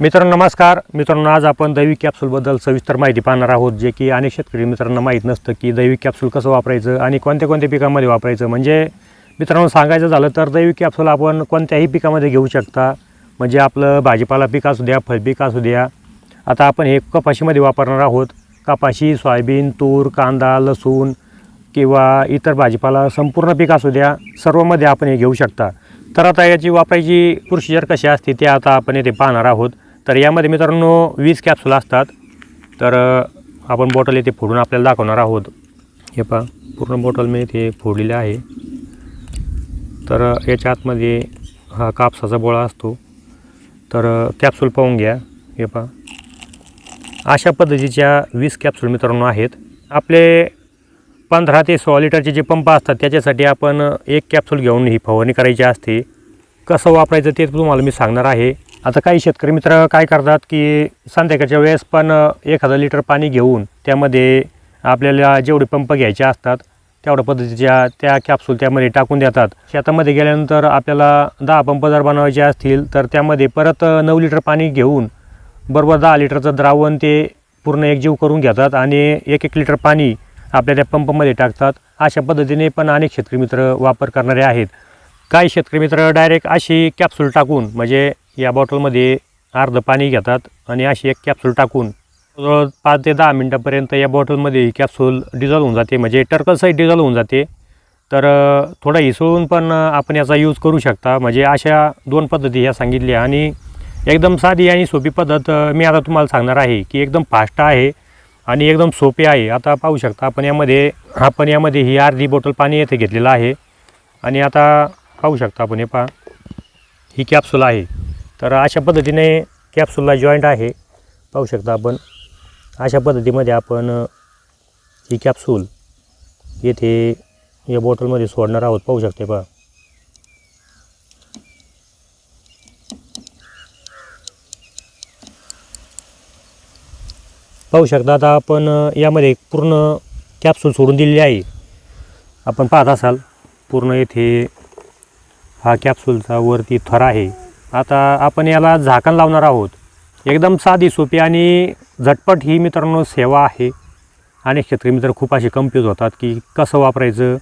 मित्रांनो नमस्कार. मित्रांनो आज आपण दैविक कॅप्सूलबद्दल सविस्तर माहिती पाहणार आहोत जे की अनेक शेतकरी मित्रांना माहीत नसतं की दैविक कॅप्सूल कसं वापरायचं आणि कोणत्या कोणत्या पिकामध्ये वापरायचं. म्हणजे मित्रांनो सांगायचं झालं तर दैविक कॅप्सूल आपण कोणत्याही पिकामध्ये घेऊ शकता. म्हणजे आपलं भाजीपाला पीक असू द्या फळपीक असू द्या. आता आपण हे कपाशीमध्ये वापरणार आहोत. कपाशी सोयाबीन तूर कांदा लसूण किंवा इतर भाजीपाला संपूर्ण पीक असू द्या सर्वमध्ये आपण हे घेऊ शकता. तर आता याची वापरायची प्रोसिजर कशी असते ते आता आपण येथे पाहणार आहोत. तर यामध्ये मित्रांनो वीस कॅप्सूल असतात. तर आपण बॉटल येथे फोडून आपल्याला दाखवणार आहोत. हे पहा पूर्ण बॉटल मी इथे फोडलेली आहे. तर याच्या आतमध्ये हा कापसाचा बोळा असतो. तर कॅप्सूल पाहून घ्या. हे पहा. अशा पद्धतीच्या वीस कॅप्सूल मित्रांनो आहेत. आपले पंधरा ते सोळा लिटरचे जे पंप असतात त्याच्यासाठी आपण एक कॅप्सूल घेऊन ही फवारणी करायची असते. कसं वापरायचं ते तुम्हाला मी सांगणार आहे. आता काही शेतकरी मित्र काय करतात की संध्याकाळच्या वेळेस पण एक हजार लिटर पाणी घेऊन त्यामध्ये आपल्याला जेवढे पंप घ्यायचे असतात तेवढ्या पद्धतीच्या त्या कॅप्सूल त्यामध्ये टाकून देतात. शेतामध्ये गेल्यानंतर आपल्याला दहा पंप जर बनवायचे असतील तर त्यामध्ये परत नऊ लिटर पाणी घेऊन बरोबर दहा लिटरचं द्रावण ते पूर्ण एकजीव करून घेतात आणि एक एक लिटर पाणी आपल्या त्या पंपमध्ये टाकतात. अशा पद्धतीने पण अनेक शेतकरी मित्र वापर करणारे आहेत. काही शेतकरी मित्र डायरेक्ट अशी कॅप्सूल टाकून म्हणजे या बॉटलमध्ये अर्धं पाणी घेतात आणि अशी एक कॅप्सूल टाकून जवळ पाच ते दहा मिनटापर्यंत या बॉटलमध्ये ही कॅप्सूल डिझॉल्व होऊन जाते. म्हणजे टर्कलसहित डिझॉल्व होऊन जाते. तर थोडा हिसळून पण आपण याचा यूज करू शकता. म्हणजे अशा दोन पद्धती ह्या सांगितल्या. आणि एकदम साधी आणि सोपी पद्धत मी आता तुम्हाला सांगणार आहे की एकदम फास्ट आहे आणि एकदम सोपी आहे. आता पाहू शकता आपण यामध्ये आपण यामध्ये ही अर्धी बॉटल पाणी येथे घेतलेलं आहे. आणि आता पाहू शकता आपण हे पहा. ही कॅप्सूल आहे. तर अशा पद्धतीने कॅप्सूलला जॉईंट आहे. पाहू शकता आपण. अशा पद्धतीमध्ये आपण ही कॅप्सूल येथे या बॉटलमध्ये सोडणार आहोत. पाहू शकते पहा पाहू शकता आता आपण यामध्ये पूर्ण कॅप्सूल सोडून दिलेली आहे. आपण पाहत असाल पूर्ण येथे हा कॅप्सूलचा वरती थर आहे. आता आपण याला झाकण लावणार आहोत. एकदम साधी सोपी आणि झटपट ही मित्रांनो सेवा आहे. अनेक शेतकरी मित्र खूप असे कन्फ्यूज होतात की कसं वापरायचं?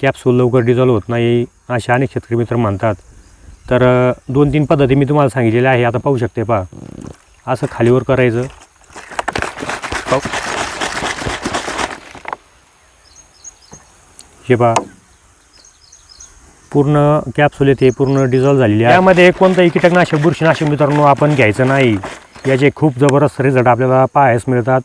कॅप्सूल लवकर डिझॉल्व होत नाही असे अनेक शेतकरी मित्र म्हणतात. तर दोन तीन पद्धती मी तुम्हाला सांगितलेल्या आहे आता पाहू शकते पहा. असं खालीवर करायचं. हे पहा. पूर्ण कॅप्सूल येते पूर्ण डिझॉल्व झालेली आहे. यामध्ये कोणतंही कीटकनाशक बुरशीनाशक मित्रांनो आपण घ्यायचं नाही. याचे खूप जबरदस्त रिझल्ट आपल्याला पाहायस मिळतात.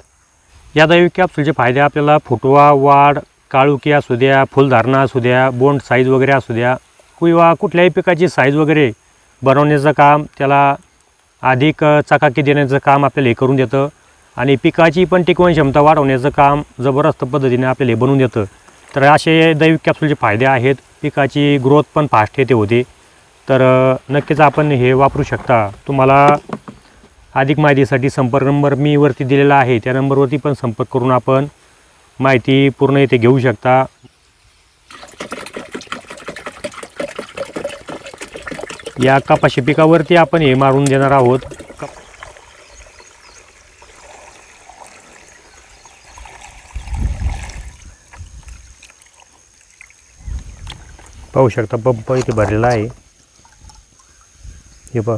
या दैविक कॅप्सूलचे फायदे आपल्याला फुटवा वाढ काळुकी असू द्या फुलधारणा असू द्या बोंड साईज वगैरे असू द्या किंवा कुठल्याही पिकाची साईज वगैरे बनवण्याचं काम त्याला अधिक चकाकी देण्याचं काम आपल्याला हे करून देतं. आणि पिकाची पण टिकवण क्षमता वाढवण्याचं काम जबरदस्त पद्धतीने आपल्याला हे बनवून देतं. तर असे दैविक कॅप्सूलचे फायदे आहेत. पिकाची ग्रोथ पण फास्ट येते होते. तर नक्कीच आपण हे वापरू शकता. तुम्हाला अधिक माहितीसाठी संपर्क नंबर मी वरती दिलेला आहे. त्या नंबरवरती पण संपर्क करून आपण माहिती पूर्ण इथे घेऊ शकता. या कपाशी पिकावरती आपण हे मारून देणार आहोत. पाहू शकता पंप इथे भरलेला आहे. हे पहा.